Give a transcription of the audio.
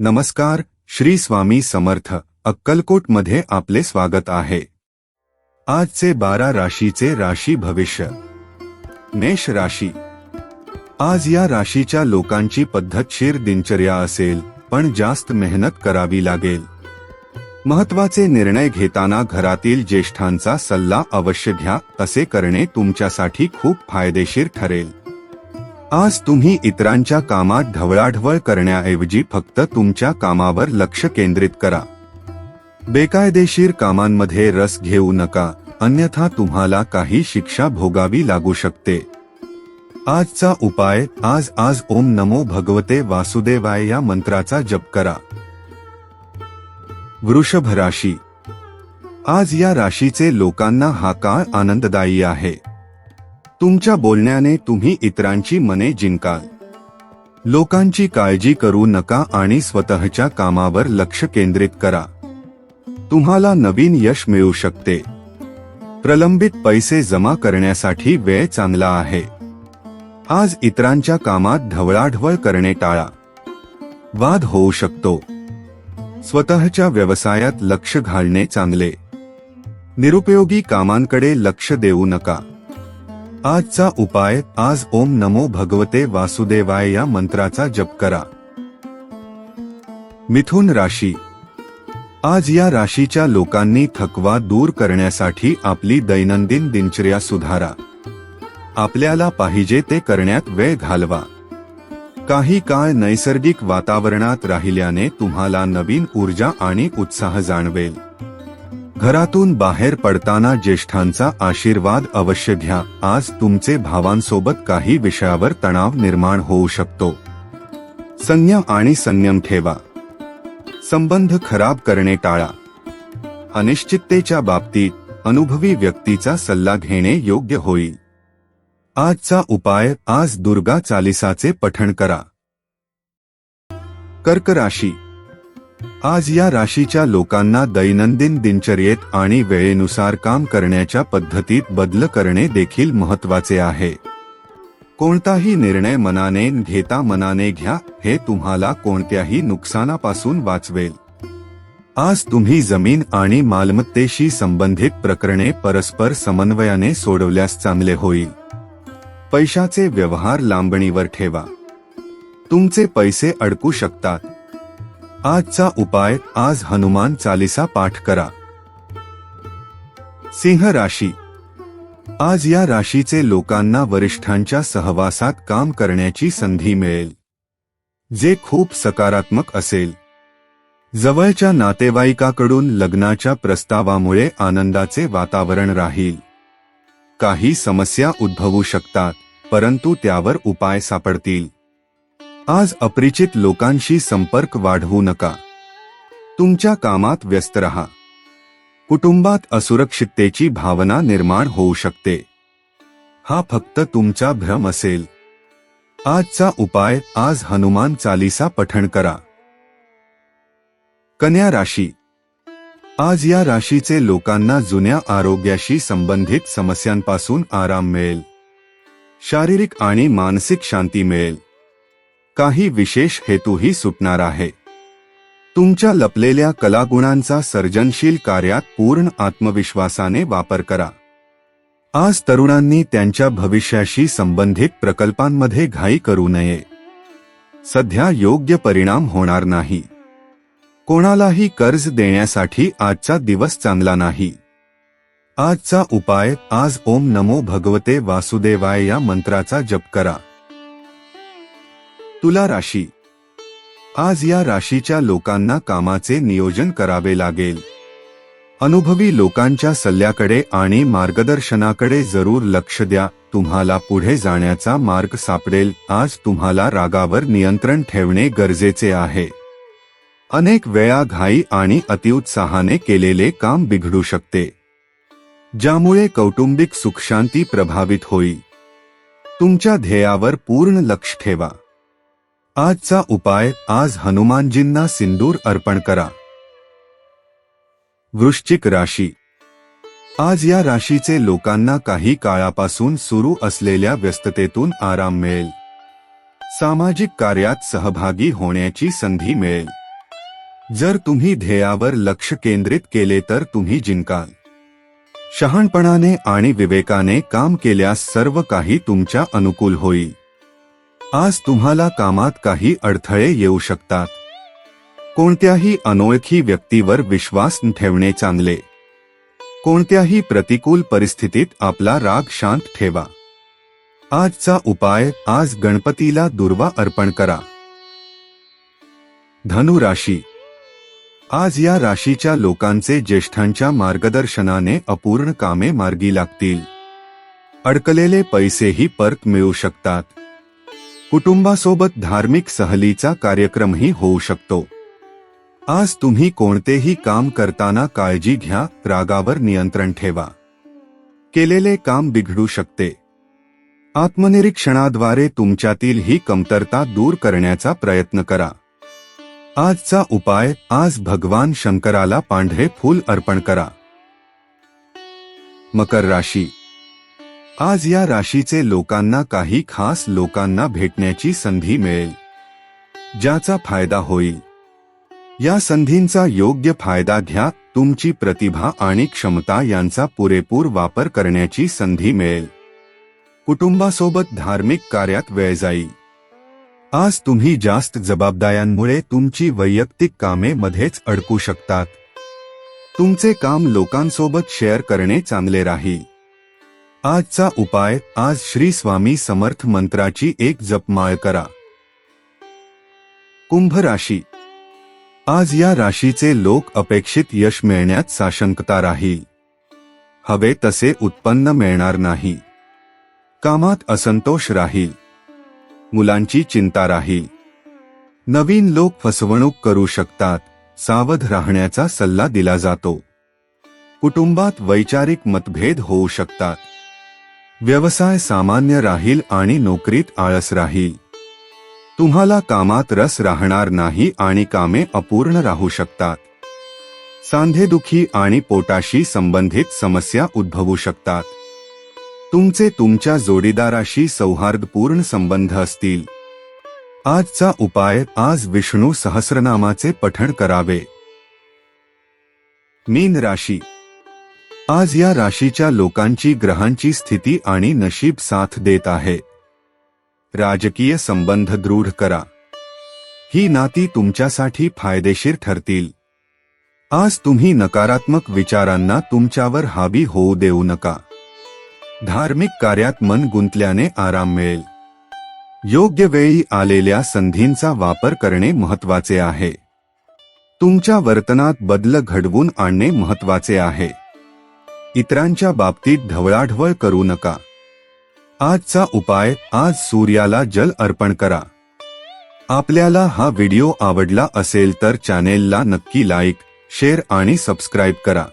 नमस्कार श्री स्वामी समर्थ अक्कलकोटमध्ये आपले स्वागत आहे. आजचे बारा राशीचे राशी भविष्य. मेष राशी. आज या राशीच्या लोकांची पद्धतशीर दिनचर्या असेल पण जास्त मेहनत करावी लागेल. महत्त्वाचे निर्णय घेताना घरातील ज्येष्ठांचा सल्ला अवश्य घ्या असे करणे तुमच्यासाठी खूप फायदेशीर ठरेल. आज तुम्ही इतरांच्या कामात ढवळाढवळ करण्याऐवजी फक्त तुमच्या कामावर लक्ष केंद्रित करा. बेकायदेशीर कामांमध्ये रस घेऊ नका अन्यथा तुम्हाला काही शिक्षा भोगावी लागू शकते. आजचा उपाय आज आज ओम नमो भगवते वासुदेवाय या मंत्राचा जप करा. वृषभ राशी. आज या राशीचे लोकांना हा काळ आनंददायी आहे. तुमच्या बोलण्याने तुम्ही इतरांची मने जिंकाल. लोकांची काळजी करू नका आणि स्वतःच्या कामावर लक्ष केंद्रित करा. तुम्हाला नवीन यश मिळू शकते. प्रलंबित पैसे जमा करण्यासाठी वेळ चांगला आहे. आज इतरांच्या कामात ढवळाढवळ करणे टाळा. वाद होऊ शकतो. स्वतःच्या व्यवसायात लक्ष घालणे चांगले. निरुपयोगी कामांकडे लक्ष देऊ नका. आजचा उपाय आज ओम नमो भगवते वासुदेवाय या मंत्राचा जप करा. मिथुन राशी. आज या राशीच्या लोकांनी थकवा दूर करण्यासाठी आपली दैनंदिन दिनचर्या सुधारा. आपल्याला पाहिजे ते करण्यात वेळ घालवा. काही काळ नैसर्गिक वातावरणात राहिल्याने तुम्हाला नवीन ऊर्जा आणि उत्साह जाणवेल. घरातून बाहेर पडताना ज्येष्ठांचा आशीर्वाद अवश्य घ्या. आज तुमचे भावांसोबत काही विषयावर तणाव निर्माण होऊ शकतो. संयम आणि संयम ठेवा. संबंध खराब करणे टाळा. अनिश्चिततेच्या बाबतीत अनुभवी व्यक्तीचा सल्ला घेणे योग्य होईल. आजचा उपाय आज दुर्गा चालिसाचे पठण करा. कर्क राशी आज या राशीच्या लोकांना दैनंदिन दिनचर्येत आणि वेळेनुसार काम करण्याच्या पद्धतीत बदल करणे देखील महत्त्वाचे आहे. कोणताही निर्णय मनाने घेता मनाने घ्या हे तुम्हाला कोणत्याही नुकसानापासून वाचवेल. आज तुम्ही जमीन आणि मालमत्तेशी संबंधित प्रकरणे परस्पर समन्वयाने सोडवल्यास चांगले होईल. पैशाचे व्यवहार लांबणीवर ठेवा. तुमचे पैसे अडकू शकतात. आजचा उपाय आज हनुमान चालिसा पाठ करा. सिंह राशी. आज या राशीचे लोकांना वरिष्ठांच्या सहवासात काम करण्याची संधी मिळेल. जे खूप सकारात्मक असेल. जवळच्या नातेवाईकाकडून लग्नाच्या प्रस्तावामुळे आनंदाचे वातावरण राहील. काही समस्या उद्भवू शकतात परंतु त्यावर उपाय सापडतील. आज अपरिचित लोकांशी संपर्क वाढवू नका. तुमच्या कामात व्यस्त रहा. कुटुंबात असुरक्षिततेची भावना निर्माण होऊ शकते. हा फक्त तुमचा भ्रम असेल. आजचा उपाय आज हनुमान चालिसा पठण करा. कन्या राशी. आज या राशीचे लोकांना जुन्या आरोग्याशी संबंधित समस्यांपासून आराम मिळेल. शारीरिक आणि मानसिक शांती मिळेल. काही विशेष हेतूही सुटणार आहे. तुमच्या लपलेल्या कलागुणांचा सर्जनशील कार्यात पूर्ण आत्मविश्वासाने वापर करा. आज तरुणांनी त्यांच्या भविष्याशी संबंधित प्रकल्पांमध्ये घाई करू नये. सध्या योग्य परिणाम होणार नाही. कोणालाही कर्ज देण्यासाठी आजचा दिवस चांगला नाही. आजचा उपाय आज ओम नमो भगवते वासुदेवाय या मंत्राचा जप करा. तुला राशी. आज या राशीच्या लोकांना कामाचे नियोजन करावे लागेल. अनुभवी लोकांच्या सल्ल्याकडे आणि मार्गदर्शनाकडे जरूर लक्ष द्या तुम्हाला पुढे जाण्याचा मार्ग सापडेल आज तुम्हाला रागावर नियंत्रण ठेवणे गरजेचे आहे. अनेक वेळा घाई आणि अतिउत्साहाने केलेले काम बिघडू शकते. ज्यामुळे कौटुंबिक सुखशांती प्रभावित होईल. तुमच्या ध्येयावर पूर्ण लक्ष ठेवा. आजचा उपाय आज हनुमानजींना सिंदूर अर्पण करा. वृश्चिक राशी. आज या राशीचे लोकांना काही काळापासून सुरू असलेल्या व्यस्ततेतून आराम मिळेल. सामाजिक कार्यात सहभागी होण्याची संधी मिळेल. जर तुम्ही ध्येयावर लक्ष केंद्रित केले तर तुम्ही जिंकाल. शहाणपणाने आणि विवेकाने काम केल्यास सर्व काही तुमच्या अनुकूल होईल. आज तुम्हाला कामात काही अडथळे येऊ शकतात. कोणत्याही अनोळखी व्यक्तीवर विश्वास ठेवणे चांगले. कोणत्याही प्रतिकूल परिस्थितीत आपला राग शांत ठेवा. आजचा उपाय आज गणपतीला दुर्वा अर्पण करा. धनु राशी. आज या राशीच्या लोकांचे ज्येष्ठांच्या मार्गदर्शनाने अपूर्ण कामे मार्गी लागतील. अडकलेले पैसेही परत मिळू शकतात. कुटुंबासोबत धार्मिक सहलीचा कार्यक्रमही होऊ शकतो. आज तुम्ही कोणतेही काम करताना काळजी घ्या रागावर नियंत्रण ठेवा. केलेले काम बिघडू शकते. आत्मनिरीक्षणाद्वारे तुमच्यातील ही कमतरता दूर करण्याचा प्रयत्न करा. आजचा उपाय आज भगवान शंकराला पांढरे फूल अर्पण करा. मकर राशी आज या राशीचे लोकांना काही खास लोकांना भेटण्याची संधी मिळेल. ज्याचा फायदा होईल. या संधींचा योग्य फायदा घ्या तुमची प्रतिभा आणि क्षमता यांचा पुरेपूर वापर करण्याची संधी मिळेल. कुटुंबासोबत धार्मिक कार्यात वेळ जाईल. आज तुम्ही जास्त जबाबदाऱ्यांमुळे तुमची वैयक्तिक कामे मध्येच अडकू शकतात. तुमचे काम लोकांसोबत शेअर करणे चांगले राहील. आजचा उपाय आज श्री स्वामी समर्थ मंत्राची एक जपमाळ करा. कुंभ राशी. आज या राशीचे लोक अपेक्षित यश मिळण्यात साशंकता राहील. हवे तसे उत्पन्न मिळणार नाही. कामात असंतोष राहील. मुलांची चिंता राहील. नवीन लोक फसवणूक करू शकतात सावध राहण्याचा सल्ला दिला जातो. कुटुंबात वैचारिक मतभेद होऊ शकतात. व्यवसाय सामान्य राहील आणि नोकरीत आळस राहील. तुम्हाला कामात रस राहणार नाही आणि कामे अपूर्ण राहू शकतात. सांधेदुखी आणि पोटाशी संबंधित समस्या उद्भवू शकतात. तुमचे तुमच्या जोडीदाराशी सौहार्दपूर्ण संबंध असतील. आजचा उपाय आज विष्णू सहस्रनामाचे पठण करावे. मीन राशी आज या राशीच्या लोकांची ग्रहांची स्थिती आणि नशीब साथ देत आहे. राजकीय संबंध दृढ करा. ही नाती तुमच्यासाठी फायदेशीर ठरतील. आज तुम्ही नकारात्मक विचारांना तुमच्यावर हावी होऊ देऊ नका. धार्मिक कार्यात मन गुंतल्याने आराम मिळेल. योग्य वेळी आलेल्या संधींचा वापर करणे महत्त्वाचे आहे. तुमच्या वर्तनात बदल घडवून आणणे महत्त्वाचे आहे. इतरांच्या बाबतीत ढवळाढवळ करू नका. आजचा उपाय आज सूर्याला जल अर्पण करा. आपल्याला हा व्हिडिओ आवडला असेल तर चॅनेलला नक्की लाईक शेअर आणि सबस्क्राईब करा.